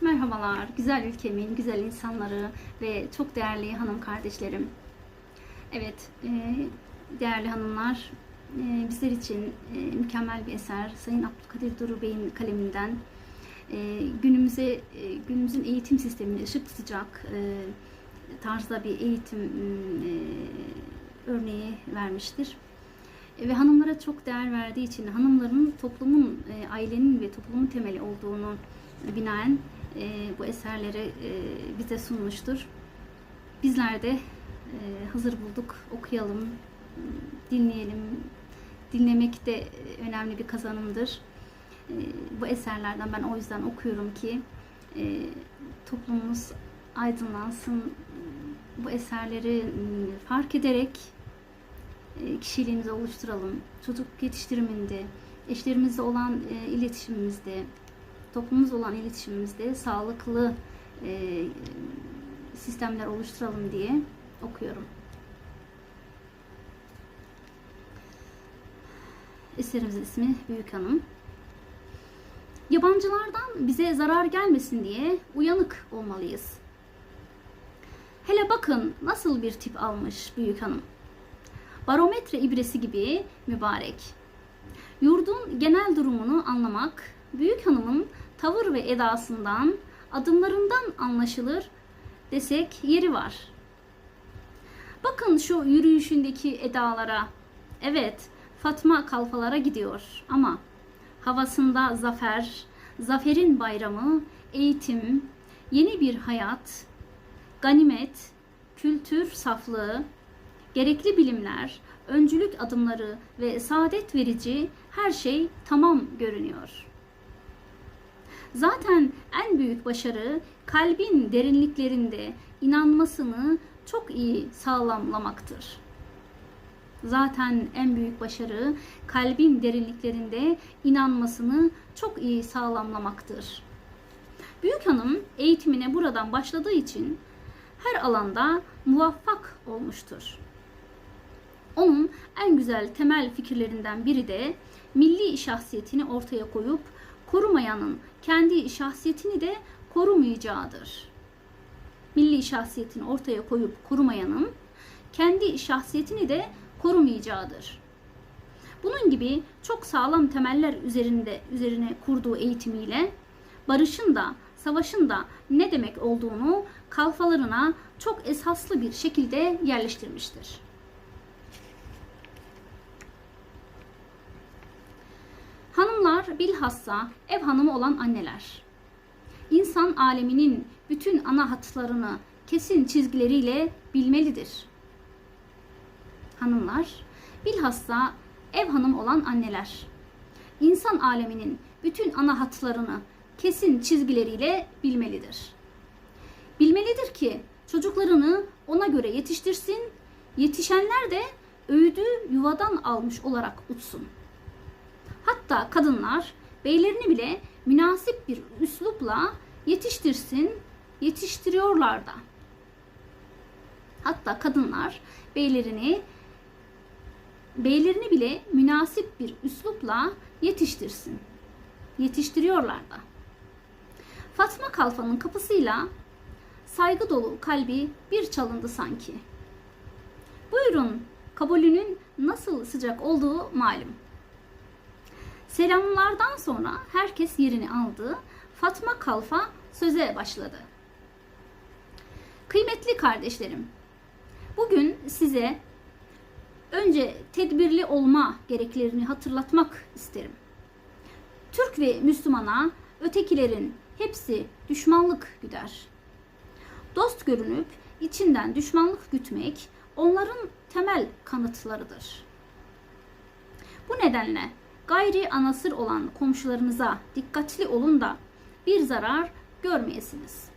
Merhabalar, güzel ülkemin güzel insanları ve çok değerli hanım kardeşlerim. Evet, e, değerli hanımlar, e, bizler için e, mükemmel bir eser Sayın Abdülkadir Duru Bey'in kaleminden günümüze günümüzün eğitim sistemini ışık tutacak tarzda bir eğitim örneği vermiştir. Ve hanımlara çok değer verdiği için hanımların toplumun, ailenin ve toplumun temeli olduğunu binaen e, bu eserleri e, bize sunmuştur. Bizler de e, hazır bulduk, okuyalım, dinleyelim. Dinlemek de önemli bir kazanımdır. E, bu eserlerden ben o yüzden okuyorum ki e, toplumumuz aydınlansın. Bu eserleri fark ederek e, kişiliğimizi oluşturalım. Çocuk yetiştiriminde, eşlerimizle olan e, iletişimimizde, toplumumuzla olan iletişimimizde sağlıklı e, sistemler oluşturalım diye okuyorum. Eserimizin ismi Büyük Hanım. Yabancılardan bize zarar gelmesin diye uyanık olmalıyız. Hele bakın nasıl bir tip almış Büyük Hanım. Barometre ibresi gibi mübarek. Yurdun genel durumunu anlamak, büyük hanımın tavır ve edasından, adımlarından anlaşılır desek yeri var. Bakın şu yürüyüşündeki edalara. Evet, Fatma kalfalara gidiyor ama havasında zafer, zaferin bayramı, eğitim, yeni bir hayat, ganimet, kültür saflığı, gerekli bilimler, öncülük adımları ve saadet verici her şey tamam görünüyor. Zaten en büyük başarı kalbin derinliklerinde inanmasını çok iyi sağlamlamaktır. Zaten en büyük başarı kalbin derinliklerinde inanmasını çok iyi sağlamlamaktır. Büyük hanım eğitimine buradan başladığı için her alanda muvaffak olmuştur. Onun en güzel temel fikirlerinden biri de milli şahsiyetini ortaya koyup korumayanın kendi şahsiyetini de korumayacağıdır. Milli şahsiyetini ortaya koyup korumayanın kendi şahsiyetini de korumayacağıdır. Bunun gibi çok sağlam temeller üzerinde üzerine kurduğu eğitimiyle barışın da savaşın da ne demek olduğunu kalfalarına çok esaslı bir şekilde yerleştirmiştir. Hanımlar bilhassa ev hanımı olan anneler. İnsan aleminin bütün ana hatlarını kesin çizgileriyle bilmelidir. Hanımlar bilhassa ev hanım olan anneler. İnsan aleminin bütün ana hatlarını kesin çizgileriyle bilmelidir. Bilmelidir ki çocuklarını ona göre yetiştirsin, yetişenler de öğüdü yuvadan almış olarak uçsun. Hatta kadınlar beylerini bile münasip bir üslupla yetiştirsin, yetiştiriyorlar da. Hatta kadınlar beylerini beylerini bile münasip bir üslupla yetiştirsin. Yetiştiriyorlar da. Fatma Kalfa'nın kapısıyla saygı dolu kalbi bir çalındı sanki. Buyurun, kabulünün nasıl sıcak olduğu malum. Selamlardan sonra herkes yerini aldı. Fatma Kalfa söze başladı. Kıymetli kardeşlerim, bugün size önce tedbirli olma gereklerini hatırlatmak isterim. Türk ve Müslümana ötekilerin hepsi düşmanlık güder. Dost görünüp içinden düşmanlık gütmek onların temel kanıtlarıdır. Bu nedenle gayri anasır olan komşularınıza dikkatli olun da bir zarar görmeyesiniz.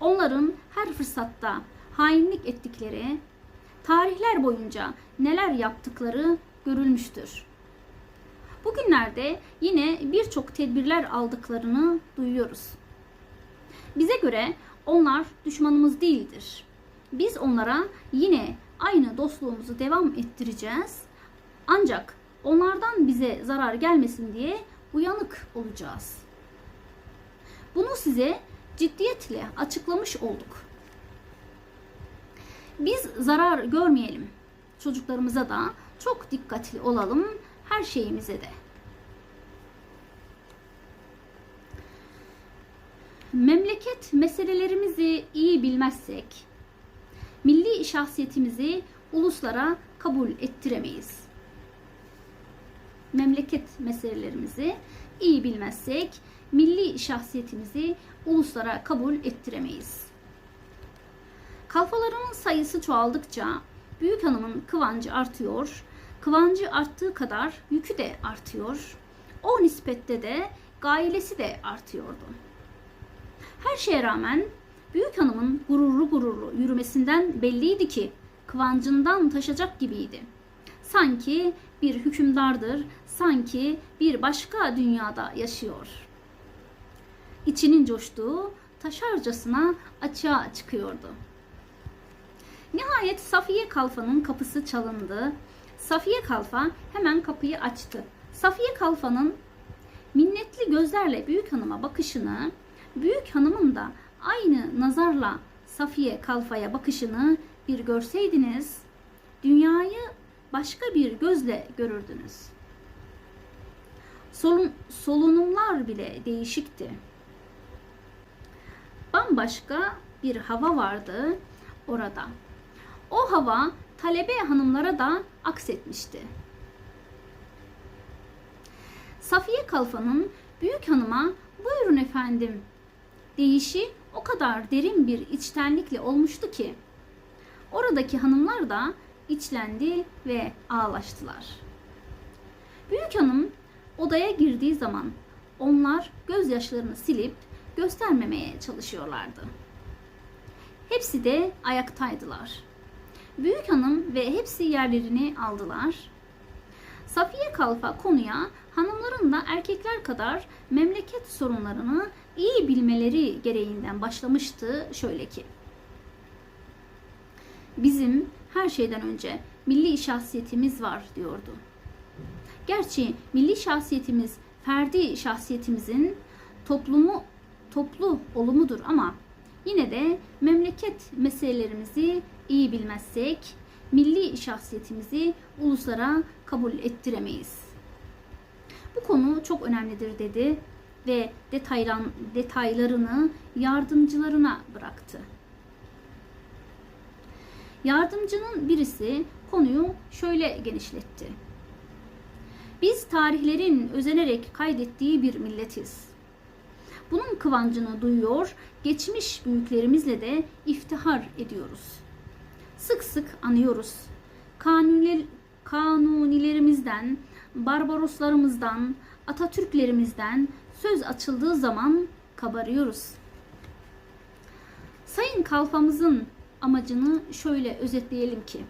Onların her fırsatta hainlik ettikleri, tarihler boyunca neler yaptıkları görülmüştür. Bugünlerde yine birçok tedbirler aldıklarını duyuyoruz. Bize göre onlar düşmanımız değildir. Biz onlara yine aynı dostluğumuzu devam ettireceğiz. Ancak onlardan bize zarar gelmesin diye uyanık olacağız. Bunu size ciddiyetle açıklamış olduk. Biz zarar görmeyelim. Çocuklarımıza da çok dikkatli olalım her şeyimize de. Memleket meselelerimizi iyi bilmezsek milli şahsiyetimizi uluslara kabul ettiremeyiz. Memleket meselelerimizi iyi bilmezsek milli şahsiyetimizi uluslara kabul ettiremeyiz. Kalfalarının sayısı çoğaldıkça büyük hanımın kıvancı artıyor. Kıvancı arttığı kadar yükü de artıyor. O nispette de gailesi de artıyordu. Her şeye rağmen büyük hanımın gururlu gururlu yürümesinden belliydi ki kıvancından taşacak gibiydi. Sanki bir hükümdardır, sanki bir başka dünyada yaşıyor. İçinin coştuğu taşarcasına açığa çıkıyordu. Nihayet Safiye Kalfa'nın kapısı çalındı. Safiye Kalfa hemen kapıyı açtı. Safiye Kalfa'nın minnetli gözlerle büyük hanıma bakışını, büyük hanımın da aynı nazarla Safiye Kalfa'ya bakışını bir görseydiniz, dünyayı başka bir gözle görürdünüz. Solun, solunumlar bile değişikti. Bambaşka bir hava vardı orada. O hava talebe hanımlara da aksetmişti. Safiye Kalfa'nın büyük hanıma buyurun efendim deyişi o kadar derin bir içtenlikle olmuştu ki oradaki hanımlar da içlendi ve ağlaştılar. Büyük hanım odaya girdiği zaman onlar gözyaşlarını silip göstermemeye çalışıyorlardı. Hepsi de ayaktaydılar. Büyük hanım ve hepsi yerlerini aldılar. Safiye Kalfa konuya hanımların da erkekler kadar memleket sorunlarını iyi bilmeleri gereğinden başlamıştı şöyle ki. Bizim her şeyden önce milli şahsiyetimiz var diyordu. Gerçi milli şahsiyetimiz ferdi şahsiyetimizin toplumu toplu olumudur ama yine de memleket meselelerimizi iyi bilmezsek milli şahsiyetimizi uluslara kabul ettiremeyiz. Bu konu çok önemlidir dedi ve detaylan, detaylarını yardımcılarına bıraktı. Yardımcının birisi konuyu şöyle genişletti. Biz tarihlerin özenerek kaydettiği bir milletiz. Bunun kıvancını duyuyor, geçmiş büyüklerimizle de iftihar ediyoruz. Sık sık anıyoruz. Kanuniler, kanunilerimizden, Barbaroslarımızdan, Atatürklerimizden söz açıldığı zaman kabarıyoruz. Sayın Kalfamızın amacını şöyle özetleyelim ki,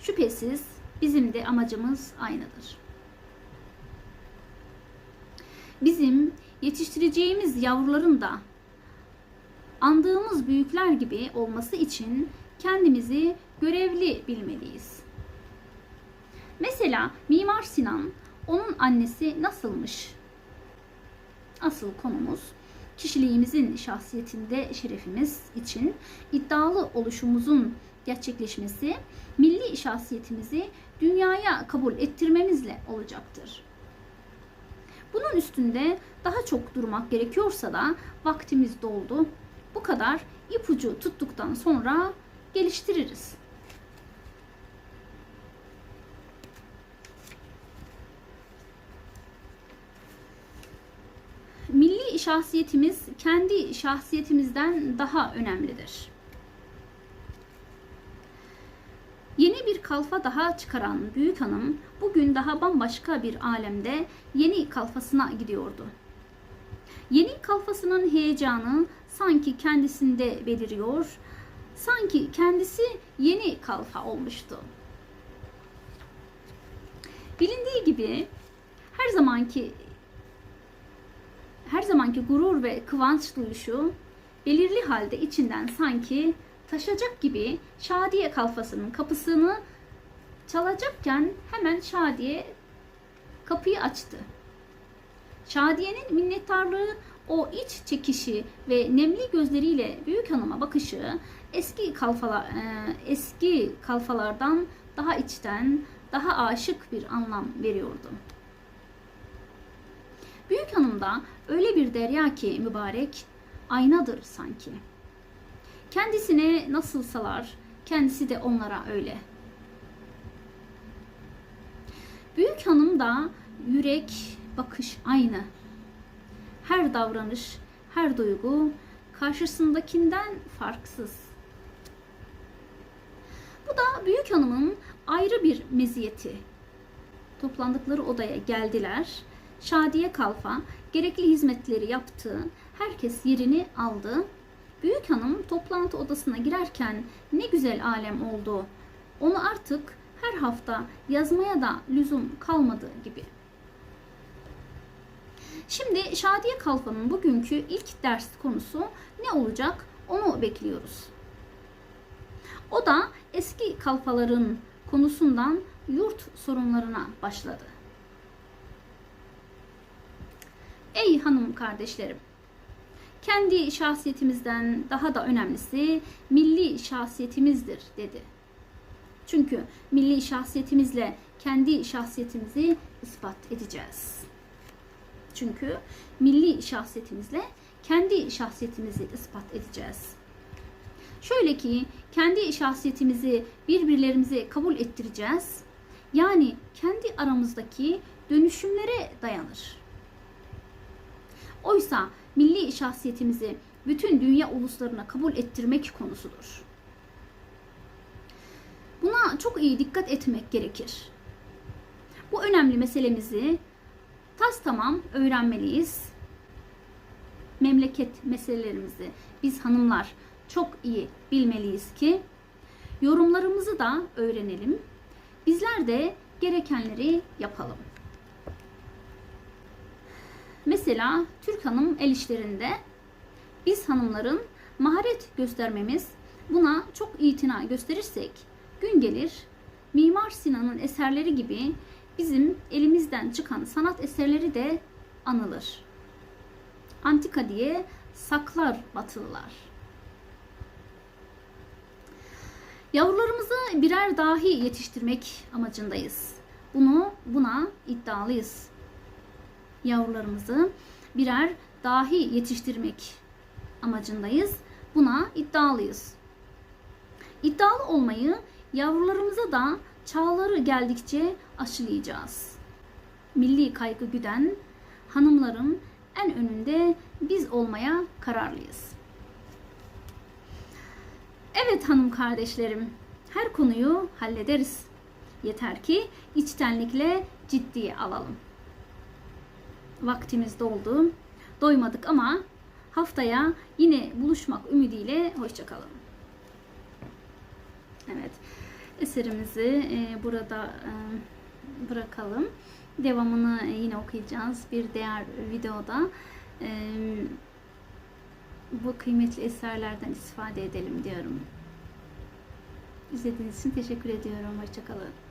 şüphesiz bizim de amacımız aynıdır. Bizim yetiştireceğimiz yavruların da andığımız büyükler gibi olması için kendimizi görevli bilmeliyiz. Mesela Mimar Sinan, onun annesi nasılmış? Asıl konumuz kişiliğimizin şahsiyetinde şerefimiz için iddialı oluşumuzun gerçekleşmesi, milli şahsiyetimizi dünyaya kabul ettirmemizle olacaktır. Bunun üstünde daha çok durmak gerekiyorsa da vaktimiz doldu. Bu kadar ipucu tuttuktan sonra geliştiririz. Milli şahsiyetimiz kendi şahsiyetimizden daha önemlidir. Yeni bir kalfa daha çıkaran büyük hanım bugün daha bambaşka bir alemde yeni kalfasına gidiyordu. Yeni kalfasının heyecanı sanki kendisinde beliriyor, sanki kendisi yeni kalfa olmuştu. Bilindiği gibi her zamanki her zamanki gurur ve kıvanç duyuşu belirli halde içinden sanki taşacak gibi Şadiye kalfasının kapısını çalacakken hemen Şadiye kapıyı açtı. Şadiye'nin minnettarlığı o iç çekişi ve nemli gözleriyle büyük hanıma bakışı eski kalfalar e, eski kalfalardan daha içten, daha aşık bir anlam veriyordu. Büyük hanım da öyle bir derya ki mübarek, aynadır sanki. Kendisine nasılsalar, kendisi de onlara öyle. Büyük hanım da yürek, bakış aynı. Her davranış, her duygu karşısındakinden farksız. Bu da büyük hanımın ayrı bir meziyeti. Toplandıkları odaya geldiler. Şadiye Kalfa gerekli hizmetleri yaptı. Herkes yerini aldı. Büyük hanım toplantı odasına girerken ne güzel alem oldu. Onu artık her hafta yazmaya da lüzum kalmadı gibi. Şimdi Şadiye Kalfa'nın bugünkü ilk ders konusu ne olacak onu bekliyoruz. O da eski kalfaların konusundan yurt sorunlarına başladı. Ey hanım kardeşlerim, kendi şahsiyetimizden daha da önemlisi milli şahsiyetimizdir dedi. Çünkü milli şahsiyetimizle kendi şahsiyetimizi ispat edeceğiz. Çünkü milli şahsiyetimizle kendi şahsiyetimizi ispat edeceğiz. Şöyle ki kendi şahsiyetimizi birbirlerimize kabul ettireceğiz. Yani kendi aramızdaki dönüşümlere dayanır. Oysa milli şahsiyetimizi bütün dünya uluslarına kabul ettirmek konusudur. Buna çok iyi dikkat etmek gerekir. Bu önemli meselemizi tas tamam öğrenmeliyiz. Memleket meselelerimizi biz hanımlar çok iyi bilmeliyiz ki yorumlarımızı da öğrenelim. Bizler de gerekenleri yapalım. Mesela Türk hanım el işlerinde biz hanımların maharet göstermemiz buna çok itina gösterirsek gün gelir Mimar Sinan'ın eserleri gibi bizim elimizden çıkan sanat eserleri de anılır. Antika diye saklar batılılar. Yavrularımızı birer dahi yetiştirmek amacındayız. Bunu buna iddialıyız. Yavrularımızı birer dahi yetiştirmek amacındayız. Buna iddialıyız. İddialı olmayı yavrularımıza da çağları geldikçe aşılayacağız. Milli kaygı güden hanımların en önünde biz olmaya kararlıyız. Evet hanım kardeşlerim, her konuyu hallederiz. Yeter ki içtenlikle ciddiye alalım. Vaktimiz doldu. Doymadık ama haftaya yine buluşmak ümidiyle hoşçakalın. Evet. Eserimizi e, burada e, bırakalım. Devamını e, yine okuyacağız bir diğer videoda. Bu kıymetli eserlerden istifade edelim diyorum. İzlediğiniz için teşekkür ediyorum. Hoşçakalın.